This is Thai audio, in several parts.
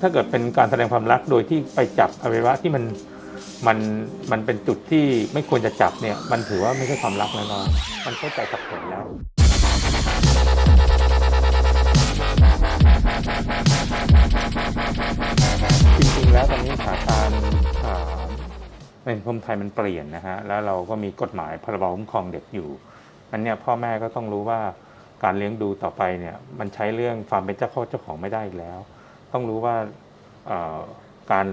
ถ้าเกิดเป็นการแสดงความรักโดยที่ไปจับอวัยวะที่มันมันมันเป็นจุดที่ไม่ควรจะจับเนี่ย มันถือว่าไม่ใช่ความรักแล้วเนมันเข้าใจสับสนแล้วจริงๆแล้วตอนนี้สถานการณ์ในสังคมไทยมันเปลี่ยนนะฮะแล้วเราก็มีกฎหมายพรบคุ้มครองเด็กอยู่อันเนี้ยพ่อแม่ก็ต้องรู้ว่าการเลี้ยงดูต่อไปเนี่ย มันใช้เรื่องความเป็นเจ้าเข้าเจ้าของไม่ได้อีกแล้ว ต้องรู้ว่าเอ่อการ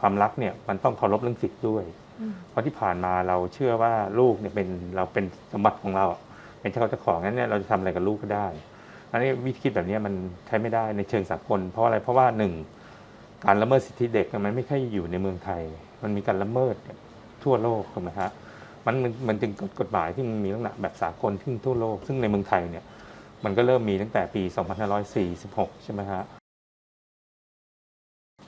ความรักเนี่ยมันต้องเคารพเรื่องสิทธิ์ด้วยอืมเพราะที่ผ่านมาเราเชื่อว่าลูกเนี่ยเป็นเราเป็นสมบัติของเราอะเป็นเจ้าเข้าเจ้าของงั้นเนี่ยเราจะทำอะไรกับลูกก็ได้อันนี้วิธีคิดแบบนี้มันใช้ไม่ได้ในเชิงสากล เพราะอะไรเพราะว่าหนึ่งการละเมิดสิทธิเด็กเนี่ยมันไม่ใช่อยู่ในเมืองไทย มันมีการละเมิดทั่วโลกถูกไหมฮะมันมันมันจึงกฎหมายที่มันมีลักษณะแบบสากลที่ทั่วโลก ซึ่งในเมืองไทยเนี่ยมันก็เริ่มมีตั้งแต่ปี 2546 ใช่ไหมฮะ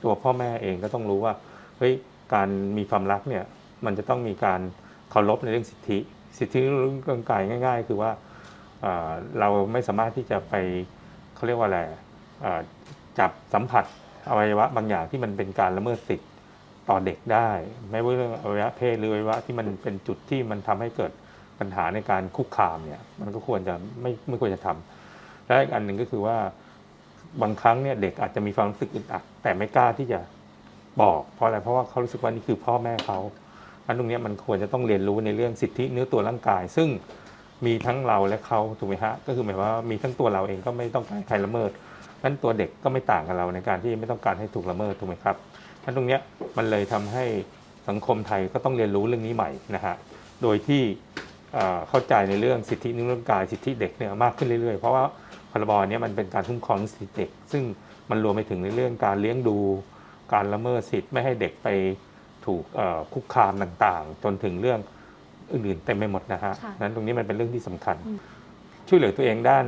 ตัวพ่อแม่เองก็ต้องรู้ว่าเฮ้ยการมีความรักเนี่ยมันจะต้องมีการเคารพในเรื่องสิทธิ สิทธิเรื่องกายง่าย ๆ คือว่าเราไม่สามารถที่จะไปเขาเรียกว่าอะไรจับสัมผัสอวัยวะบางอย่างที่มันเป็นการละเมิดสิทธิต่อเด็กได้ ไม่ว่าเรื่องอวัยวะเพศหรืออวัยวะที่มันเป็นจุดที่มันทำให้เกิดปัญหาในการคุกคามเนี่ยมันก็ควรจะไม่ไม่ควรจะทำและอีกอันหนึ่งก็คือว่า บางครั้งเนี่ยเด็กอาจจะมีความรู้สึกอึดอัดแต่ไม่กล้าที่จะบอกเพราะอะไรเพราะว่าเขารู้สึกว่านี่คือพ่อแม่เขาอันตรงนี้มันควรจะต้องเรียนรู้ในเรื่องสิทธิเนื้อตัวร่างกาย ซึ่งมีทั้งเราและเขาถูกไหมฮะก็คือหมายว่ามีทั้งตัวเราเองก็ไม่ต้องการใครละเมิดนั้นตัวเด็กก็ไม่ต่างกับเราในการที่ไม่ต้องการให้ถูกละเมิดถูกไหมครับอันตรงนี้มันเลยทำให้สังคมไทยก็ต้องเรียนรู้เรื่องนี้ใหม่นะฮะโดยที่เข้าใจในเรื่องสิทธิเนื้อร่างกายสิทธิเด็กเนี่ยมากขึ้นเรื่อยๆ เพราะว่า รบเนี้ยมันเป็นการคุ้มครองสิทธิเด็ก ซึ่งมันรวมไปถึงในเรื่องการเลี้ยงดู การละเมิดสิทธิ์ไม่ให้เด็กไปถูกเอ่อคุกคามต่างๆ จนถึงเรื่องอื่นๆเต็มไปหมดนะฮะค่ะนั้นตรงนี้มันเป็นเรื่องที่สำคัญอืมช่วยเหลือตัวเองด้าน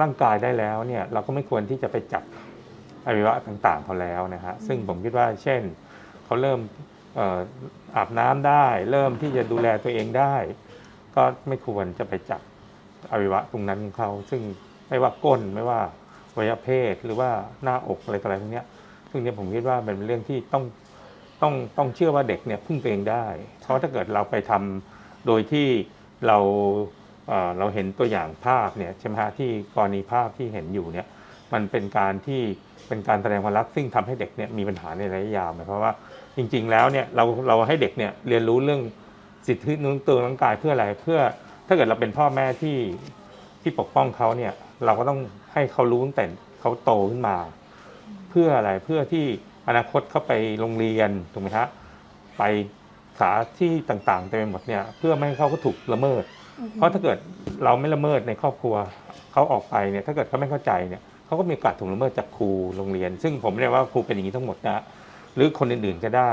ร่างกายได้แล้วเนี่ยเราก็ไม่ควรที่จะไปจับอวัยวะต่างๆเขาแล้วนะฮะซึ่งผมคิดว่าเช่นเขาเริ่มเอ่ออาบน้ำได้ เริ่มที่จะดูแลตัวเองได้ ก็ไม่ควรจะไปจับอวัยวะตรงนั้นของเขาซึ่ง ไม่ว่าก้นไม่ว่าวัยเพศหรือว่าหน้าอกอะไรต่ออะไรพวกเนี้ยซึ่งเนี่ยผมคิดว่าเป็นเรื่องที่ต้องต้องต้องเชื่อว่าเด็กเนี่ยพึ่งตัวเองได้ เพราะถ้าเกิดเราไปทำโดยที่เราเราเห็นตัวอย่างภาพเนี่ยใช่ไหมฮะที่กรณีภาพที่เห็นอยู่เนี่ยมันเป็นการที่เป็นการแสดงความรักซึ่งทำให้เด็กเนี่ยมีปัญหาในระยะยาวหมายความว่าจริง ๆ แล้วเนี่ยเราเราให้เด็กเนี่ยเรียนรู้เรื่องสิทธินุ้นตัวร่างกายเพื่ออะไรเพื่อถ้าเกิดเราเป็นพ่อแม่ที่ที่ปกป้องเขาเนี่ย เราก็ต้องให้เขารู้ตั้งแต่เขาโตขึ้นมา เพื่ออะไรเพื่อที่อนาคตเขาไปโรงเรียนถูกไหมฮะไปสาที่ต่างๆเต็มไปหมดเนี่ยเพื่อไม่ให้เขาก็ถูกละเมิดอืมเพราะถ้าเกิดเราไม่ละเมิดในครอบครัวเขาออกไปเนี่ยถ้าเกิดเขาไม่เข้าใจเนี่ยเขาก็มีโอกาสถูกละเมิดจากครูโรงเรียน ซึ่งผมเรียกว่าครูเป็นอย่างนี้ทั้งหมดนะหรือคนอื่นๆก็ได้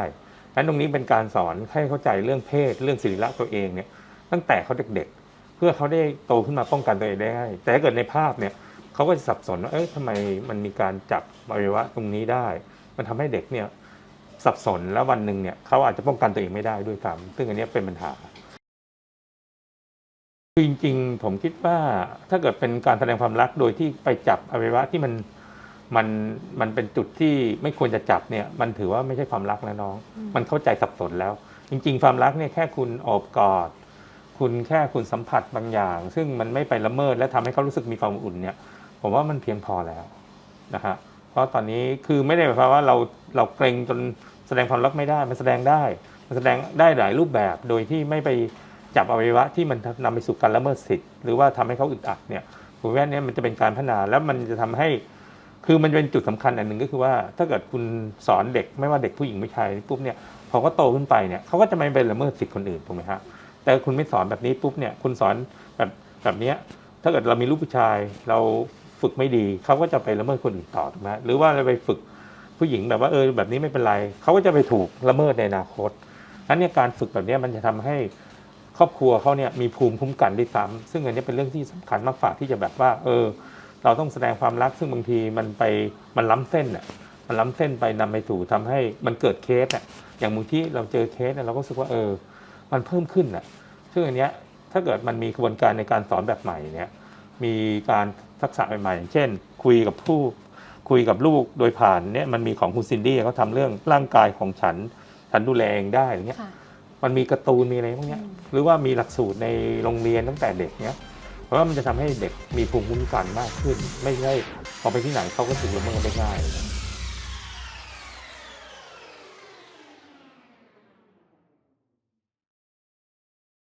นั้นตรงนี้เป็นการสอนให้เข้าใจเรื่องเพศเรื่องสิริละตัวเองเนี่ยตั้งแต่เขาเด็กๆ เพื่อเขาได้โตขึ้นมาป้องกันตัวเองได้ แต่ถ้าเกิดในภาพเนี่ยเขาก็จะสับสนว่าเอ้ยทำไมมันมีการจับอวัยวะตรงนี้ได้ มันทำให้เด็กเนี่ยสับสนแล้ววันหนึ่งเนี่ยเขาอาจจะป้องกันตัวเองไม่ได้ด้วยซ้ำซึ่งอันนี้เป็นปัญหาคือจริงๆ ผมคิดว่าถ้าเกิดเป็นการแสดงความรักโดยที่ไปจับอวัยวะที่มันมันมันเป็นจุดที่ไม่ควรจะจับเนี่ยมันถือว่าไม่ใช่ความรักแล้วน้อง มันเข้าใจสับสนแล้ว จริง ๆ ความรักเนี่ยแค่คุณโอบกอด คุณแค่คุณสัมผัสบางอย่าง ซึ่งมันไม่ไปละเมิดและทำให้เขารู้สึกมีความอุ่นเนี่ย ผมว่ามันเพียงพอแล้วนะฮะเพราะตอนนี้คือไม่ได้หมายความว่าเราเราเกรงจนแสดงความรักไม่ได้ มันแสดงได้ มันแสดงได้หลายรูปแบบโดยที่ไม่ไปจับอวัยวะที่มันนำไปสู่การละเมิดสิทธิ์หรือว่าทำให้เขาอึดอัดเนี่ยผมว่าเนี่ยมันจะเป็นการพัฒนาแล้วมันจะทำให้คือมันเป็นจุดสำคัญอันหนึ่งก็คือว่า ถ้าเกิดคุณสอนเด็กไม่ว่าเด็กผู้หญิงผู้ชายปุ๊บเนี่ยพอเขาโตขึ้นไปเนี่ยเขาก็จะไม่ไปละเมิดสิทธิ์คนอื่นถูกไหมฮะ แต่คุณไม่สอนแบบนี้ปุ๊บเนี่ยคุณสอนแบบแบบนี้ถ้าเกิดเรามีลูกผู้ชายเราฝึกไม่ดีเขาก็จะไปละเมิดคนอื่นต่อถูกไหมหรือว่าเราไปฝึกผู้หญิงแบบว่าเออแบบนี้ไม่เป็นไรเขาก็จะไปถูกละเมิดในอนาคตนั้นเนี่ยการฝึกแบบนี้มันจะทำให้ครอบครัวเขาเนี่ยมีภูมิคุ้มกันด้วยซ้ำซึ่งอันนี้เป็นเรื่องที่สำคัญมากฝากที่จะแบบว่า เออ เราต้องแสดงความรักซึ่งบางทีมันไปมันล้ำเส้นอะมันล้ำเส้นไปนำไปสู่ทำให้มันเกิดเคสอะอย่างบางที่เราเจอเคสเนี่ยเราก็รู้สึกว่าเออ มันเพิ่มขึ้นอะซึ่งอันเนี้ยถ้าเกิดมันมีกระบวนการในการสอนแบบใหม่เนี่ยมีการทักษะใหม่ๆอย่างเช่น คุยกับผู้คุยกับลูกโดยผ่านเนี่ยมันมีของคุณซินดี้เขาทำเรื่องร่างกายของฉัน ฉันดูแลเองได้อย่างเงี้ยค่ะมันมีการ์ตูนมีอะไรพวกเนี้ยอืมหรือว่ามีหลักสูตรในโรงเรียนตั้งแต่เด็กเนี้ยเพราะว่ามันจะทำให้เด็กมีภูมิคุ้มกันมากขึ้น ไม่ใช่พอไปที่ไหนเขาก็ถูกละเมิดได้ง่าย